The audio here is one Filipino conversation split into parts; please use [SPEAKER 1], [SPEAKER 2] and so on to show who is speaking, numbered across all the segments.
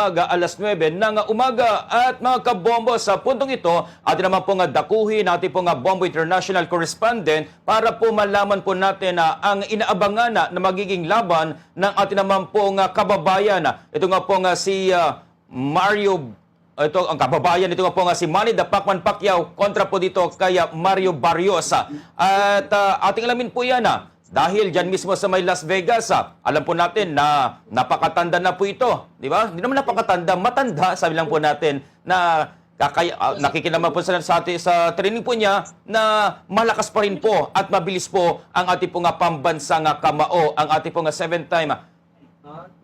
[SPEAKER 1] umaga, alas 9 ng umaga. At mga kabombo, sa puntong ito, atin naman po nga dakuhin natin po nga Bombo International Correspondent para po malaman po natin na ang inaabangan na, na magiging laban ng atin naman po nga kababayan. Ito nga po nga si ah, Mario ito ang kababayan ito nga po nga si Manny the Pacman Pacquiao kontra po dito kay ah, Mario Barriosa. At ah, ating alamin po yan ah, dahil dyan mismo sa may Las Vegas, ah, alam po natin na napakatanda na po ito. Di ba? Hindi naman napakatanda, matanda, sabi lang po natin na kakaya, uh, nakikinama po sa, ating, sa training po niya na malakas pa rin po at mabilis po ang ating po nga pambansang ah, kamao, ang ating po nga seven-time ah,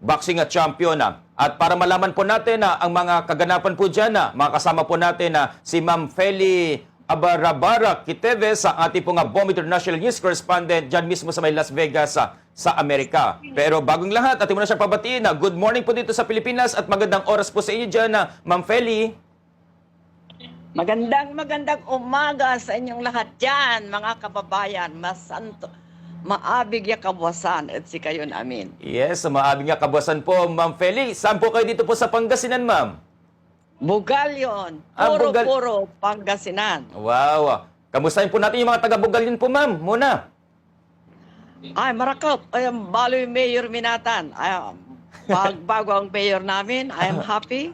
[SPEAKER 1] boxing at champion na. At para malaman po natin na ang mga kaganapan po dyan na, mga po natin na si Ma'am Feli Abarabara Kiteves sa ating po nga Bomb International News Correspondent dyan mismo sa may Las Vegas sa, sa Amerika. Pero bagong lahat, atin mo na siya pabatiin na good morning po dito sa Pilipinas at magandang oras po sa inyo dyan na Ma'am Feli.
[SPEAKER 2] Magandang magandang umaga sa inyong lahat dyan, mga kababayan. Masanto, maabig ya kabuwasan at si kayo namin.
[SPEAKER 1] Yes, maabing nga kabasan po Ma'am Feli. Saan po kayo dito po sa Pangasinan Ma'am?
[SPEAKER 2] Bugal yun.
[SPEAKER 1] Ah,
[SPEAKER 2] Puro,
[SPEAKER 1] Bugal.
[SPEAKER 2] puro Pangasinan.
[SPEAKER 1] Wow. Kamustahin po natin yung mga taga-Bugal yun po Ma'am muna.
[SPEAKER 2] Ay, marakot. Ay, baloy Mayor Minatan. Ay, pag bago ang mayor namin, I am happy.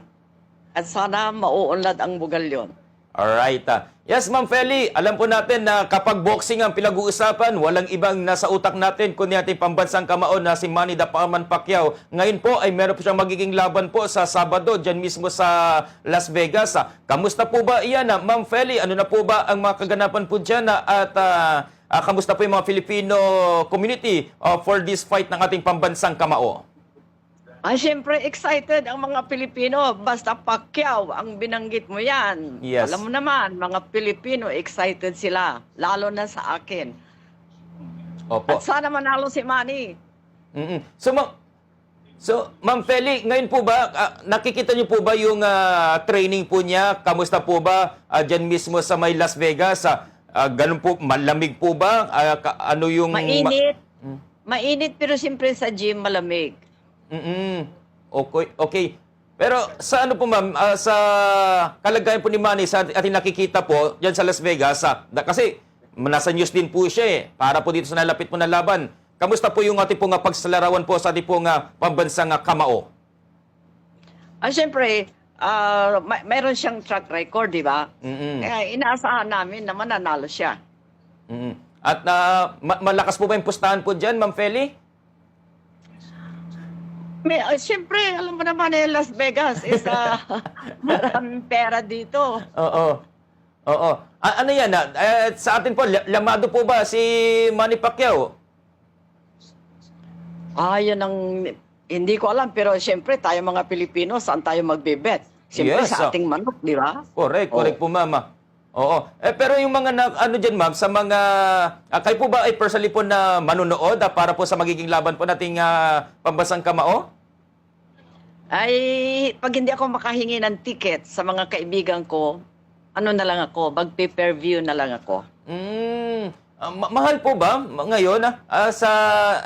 [SPEAKER 2] At sana mauunlad ang bugal yun.
[SPEAKER 1] Alright. ah. Yes, Ma'am Feli, alam po natin na kapag boxing ang pinag-uusapan, walang ibang nasa utak natin kundi ating pambansang kamao na si Manny Dapaman Pacquiao. Ngayon po ay meron po siyang magiging laban po sa Sabado dyan mismo sa Las Vegas. ah. Kamusta po ba iyan, ah? Ma'am Feli? Ano na po ba ang mga kaganapan po dyan? At ah, kamusta po yung mga Filipino community ah, for this fight ng ating pambansang kamao?
[SPEAKER 2] Ay, siyempre excited ang mga Pilipino. Basta Pacquiao, ang binanggit mo yan.
[SPEAKER 1] Yes.
[SPEAKER 2] Alam mo naman, mga Pilipino excited sila. Lalo na sa akin.
[SPEAKER 1] Opo.
[SPEAKER 2] At sana manalo si Manny.
[SPEAKER 1] mm So, ma'am, so, ma'am Feli, ngayon po ba, ah, nakikita niyo po ba yung ah, training po niya? Kamusta po ba ah, dyan mismo sa may Las Vegas? Ah, ah, ganun po, malamig po ba? Ah, ka- ano yung... ma-
[SPEAKER 2] Mainit.
[SPEAKER 1] Mm.
[SPEAKER 2] Mainit pero siyempre sa gym malamig.
[SPEAKER 1] Mm-mm. Okay, okay. Pero sa ano po ma'am, ah, sa kalagayan po ni Manny sa ating nakikita po diyan sa Las Vegas, ah, da- kasi nasa news din po siya eh, para po dito sa nalapit po na laban. Kamusta po yung ating po nga pagsalarawan po sa ating po nga pambansang ah, kamao?
[SPEAKER 2] Ah, siyempre, ah, may, mayroon siyang track record, di ba?
[SPEAKER 1] Mm-mm.
[SPEAKER 2] Kaya inaasahan namin na mananalo siya.
[SPEAKER 1] Mm-mm. At ah, ma- malakas po ba yung pustahan po diyan, Ma'am Feli?
[SPEAKER 2] May, ah, siyempre, alam mo naman eh, Las Vegas is ah, maraming pera dito.
[SPEAKER 1] Oo. Oo. A- ano yan? ah? Eh, sa atin po, la- lamado po ba si Manny Pacquiao?
[SPEAKER 2] Ah, yun ang hindi ko alam pero siyempre tayo mga Pilipino saan tayo magbebet? Siyempre
[SPEAKER 1] Yes,
[SPEAKER 2] sa
[SPEAKER 1] ah.
[SPEAKER 2] ating manok, di ba?
[SPEAKER 1] Correct, correct po, mama. Oo. Eh, pero yung mga na, ano dyan, ma'am, sa mga... ah, kayo po ba ay personally po na manunood ah, para po sa magiging laban po nating ah, pambansang kamao?
[SPEAKER 2] Ay, pag hindi ako makahingi ng ticket sa mga kaibigan ko, ano na lang ako, mag per view na lang ako.
[SPEAKER 1] Mm, ah, ma- mahal po ba ma- ngayon ah, ah, sa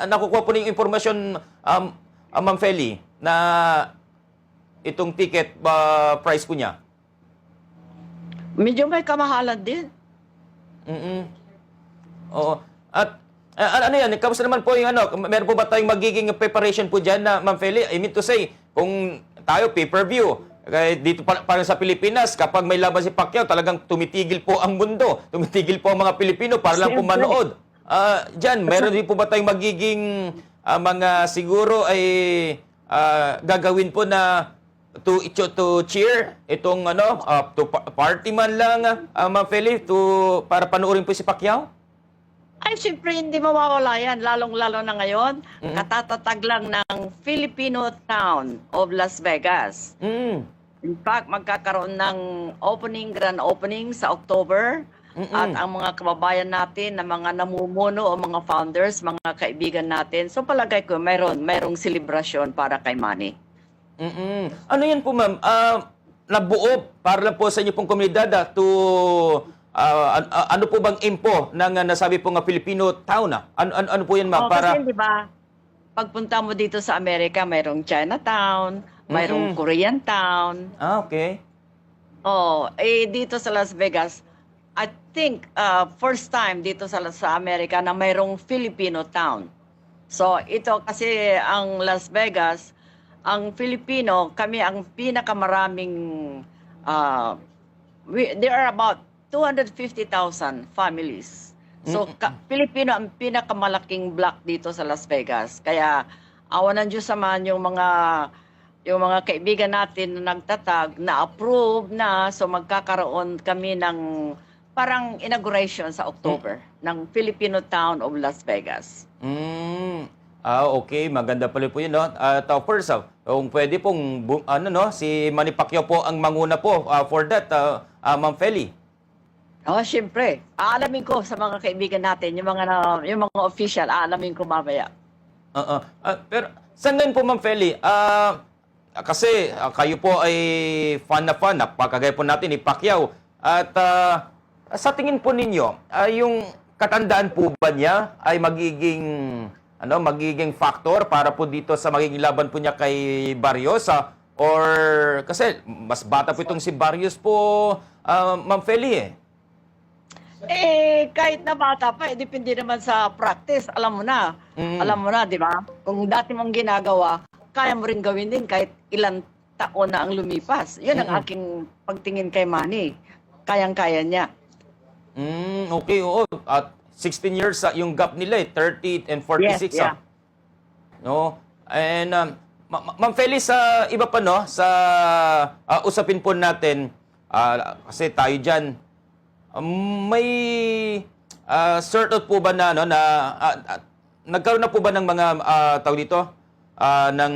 [SPEAKER 1] nakukuha po ng impormasyon um, ah, Ma'am Feli na itong ticket ba price po niya?
[SPEAKER 2] Medyo may kamahalan din.
[SPEAKER 1] Mm. Oo. At ah, ano yan, kamusta naman po yung ano, meron po ba tayong magiging preparation po diyan na Ma'am Feli? I mean to say, kung tayo pay-per-view, kaya dito pa, parang sa Pilipinas, kapag may laban si Pacquiao, talagang tumitigil po ang mundo. Tumitigil po ang mga Pilipino para lang po manood. Ah, diyan, meron din po ba tayong magiging ah, mga siguro ay ah, gagawin po na to to, to cheer itong ano ah, to pa- party man lang ah, Ma'am Feli to para panoorin po si Pacquiao?
[SPEAKER 2] Ay, siyempre hindi mawawala yan, lalong-lalo na ngayon. Katatatag lang ng Filipino Town of Las Vegas.
[SPEAKER 1] Mm.
[SPEAKER 2] In fact, magkakaroon ng opening, grand opening sa October.
[SPEAKER 1] Mm-mm.
[SPEAKER 2] At ang mga kababayan natin na mga namumuno o mga founders, mga kaibigan natin. So palagay ko, mayroon, mayroong selebrasyon para kay Manny.
[SPEAKER 1] Mm-mm. Ano yan po ma'am? Ah, nabuo para po sa inyo pong komunidad ah, to an- ah, ano po bang impo ng ah, nasabi po nga Filipino town ah? Ano, ano, ano po yan ma'am?
[SPEAKER 2] Oh,
[SPEAKER 1] para
[SPEAKER 2] Kasi di ba, pagpunta mo dito sa Amerika, mayroong Chinatown, mayroong
[SPEAKER 1] Mm-mm.
[SPEAKER 2] Korean Town.
[SPEAKER 1] Ah, okay.
[SPEAKER 2] Oh, eh dito sa Las Vegas, I think uh, first time dito sa sa Amerika na mayroong Filipino town. So ito kasi ang Las Vegas, ang Filipino, kami ang pinakamaraming uh, we, there are about 250,000 families. So ka, Filipino ang pinakamalaking block dito sa Las Vegas. Kaya awan ng Diyos naman yung mga yung mga kaibigan natin na nagtatag na approve na so magkakaroon kami ng parang inauguration sa October ng Filipino Town of Las Vegas.
[SPEAKER 1] Mm. Ah, okay. Maganda pala po yun, no? At uh, first, uh, kung pwede pong, ano, no, si Manny Pacquiao po ang manguna po uh, for that, uh, uh, Ma'am Feli.
[SPEAKER 2] Oh, syempre. Aalamin ko sa mga kaibigan natin, yung mga na, yung mga official, aalamin ko mamaya.
[SPEAKER 1] Oo. Ah, pero saan ngayon po, Ma'am Feli? Ah, kasi ah, kayo po ay fan na fan, napakagaya po natin ni Pacquiao. At ah, sa tingin po ninyo, ah, yung katandaan po ba niya ay magiging ano magiging factor para po dito sa magiging laban po niya kay Barrios ah? or kasi mas bata po itong si Barrios po ah, Ma'am Feli eh.
[SPEAKER 2] Eh, kahit na bata pa, eh, depende naman sa practice. Alam mo na.
[SPEAKER 1] Mm.
[SPEAKER 2] Alam mo na, di ba? Kung dati mong ginagawa, kaya mo rin gawin din kahit ilang taon na ang lumipas. Yun ang
[SPEAKER 1] Mm-mm.
[SPEAKER 2] aking pagtingin kay Manny. Kayang-kaya niya.
[SPEAKER 1] Mm, okay, oo. At 16 years ah, yung gap nila eh, 30 and 46
[SPEAKER 2] Yes, yeah.
[SPEAKER 1] ah. No? And um, Ma- Ma- Ma'am Feli, sa iba pa no, sa ah, usapin po natin, ah, kasi tayo dyan, um, may ah, sort of po ba na, no, na ah, ah, nagkaroon na po ba ng mga ah, tawag dito, Ah, ng,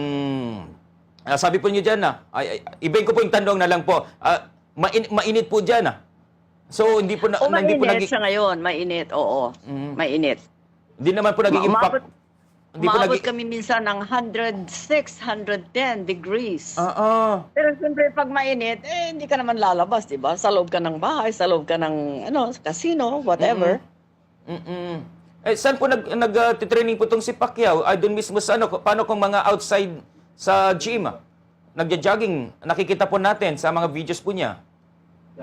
[SPEAKER 1] ah, sabi po niyo dyan na, ay, ibahin ko po yung tanong na lang po, Ah, main- mainit po dyan ah. So, hindi po na,
[SPEAKER 2] O
[SPEAKER 1] hindi po naging,
[SPEAKER 2] siya ngayon. Mainit, oo.
[SPEAKER 1] Mm.
[SPEAKER 2] Mainit.
[SPEAKER 1] hindi naman po naging impact. Hindi po
[SPEAKER 2] Maabot
[SPEAKER 1] naging,
[SPEAKER 2] kami minsan ng 106, 110 degrees.
[SPEAKER 1] ah.
[SPEAKER 2] Pero siyempre pag mainit, eh hindi ka naman lalabas, di ba? Sa loob ka ng bahay, sa loob ka ng ano, casino, whatever.
[SPEAKER 1] Mm-mm. Eh, saan po nag, nag titraining po tong si Pacquiao? Ay, doon mismo sa ano, paano kung mga outside sa gym? ah? Nagja-jogging, nakikita po natin sa mga videos po niya.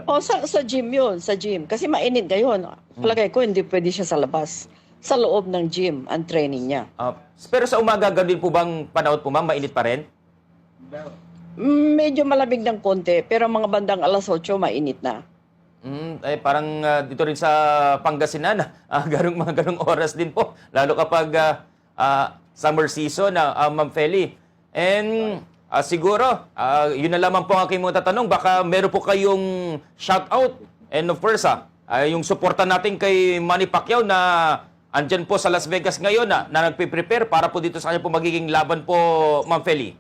[SPEAKER 2] O sa, sa gym yun, sa gym. Kasi mainit ngayon. Palagay ko hindi pwede siya sa labas. Sa loob ng gym ang training niya.
[SPEAKER 1] Ah, pero sa umaga, ganoon po bang panahon po ma'am, mainit pa rin?
[SPEAKER 2] Mm, Medyo malamig ng konti, pero mga bandang alas 8, mainit na.
[SPEAKER 1] Mm, eh, parang ah, dito rin sa Pangasinan, ah, ganong, mga ganong oras din po. Lalo kapag ah, ah, summer season, na Ma'am Feli. And ah, siguro, ah, yun na lamang po ang aking mga tatanong. Baka meron po kayong shoutout. And of course, ah, ah, yung suporta natin kay Manny Pacquiao na andyan po sa Las Vegas ngayon na, na nagpe-prepare para po dito sa kanya po magiging laban po, Ma'am Feli.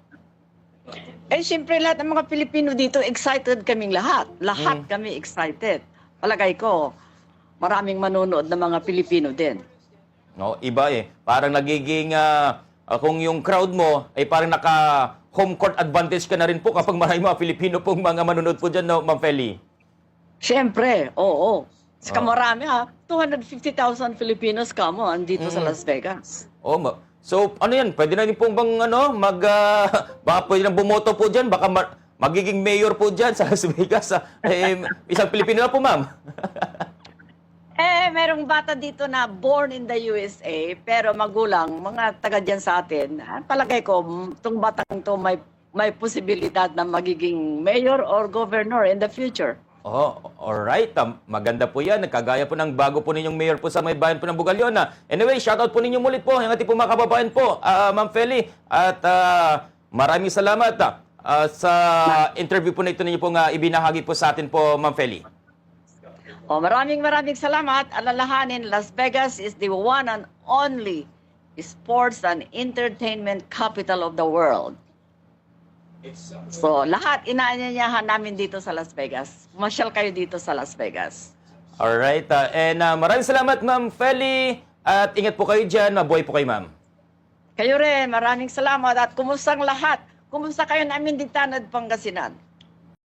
[SPEAKER 2] Eh, siyempre lahat ng mga Pilipino dito, excited kaming lahat. Lahat kami excited. Palagay ko, maraming manonood ng mga Pilipino din.
[SPEAKER 1] No, iba eh. Parang nagiging ah, kung yung crowd mo ay parang naka home court advantage ka na rin po kapag marami mga Pilipino pong mga manonood po dyan, no, Ma'am Feli.
[SPEAKER 2] Siyempre, oo. Saka
[SPEAKER 1] Ah.
[SPEAKER 2] marami ha. 250,000 Filipinos ka mo andito sa Las Vegas.
[SPEAKER 1] Oh, ma- so ano yan? Pwede na rin pong bang ano, mag ah, baka pwede na bumoto po dyan, baka ma- magiging mayor po dyan sa Las Vegas. ah. Eh, isang Pilipino na po, Ma'am.
[SPEAKER 2] Eh, merong bata dito na born in the USA, pero magulang, mga taga dyan sa atin. Palagay ko, itong batang to may, may posibilidad na magiging mayor or governor in the future.
[SPEAKER 1] Oh, alright. Um, maganda po yan. Kagaya po ng bago po ninyong mayor po sa may bayan po ng Bugalyona. Anyway, shoutout po ninyo mulit po. Yung ating po mga kababayan po, ah, Ma'am Feli. At ah, maraming salamat ah, sa interview po na ito ninyo po nga ibinahagi po sa atin po, Ma'am Feli.
[SPEAKER 2] O, maraming maraming salamat. Alalahanin, Las Vegas is the one and only sports and entertainment capital of the world. So, lahat inaanyayahan namin dito sa Las Vegas. Masyal kayo dito sa Las Vegas.
[SPEAKER 1] Alright. ah, and ah, maraming salamat, Ma'am Feli. At ingat po kayo dyan. Mabuhay po kayo, Ma'am.
[SPEAKER 2] Kayo rin, maraming salamat at kumusta ang lahat? Kumusta kayo namin din Tanad, Pangasinan?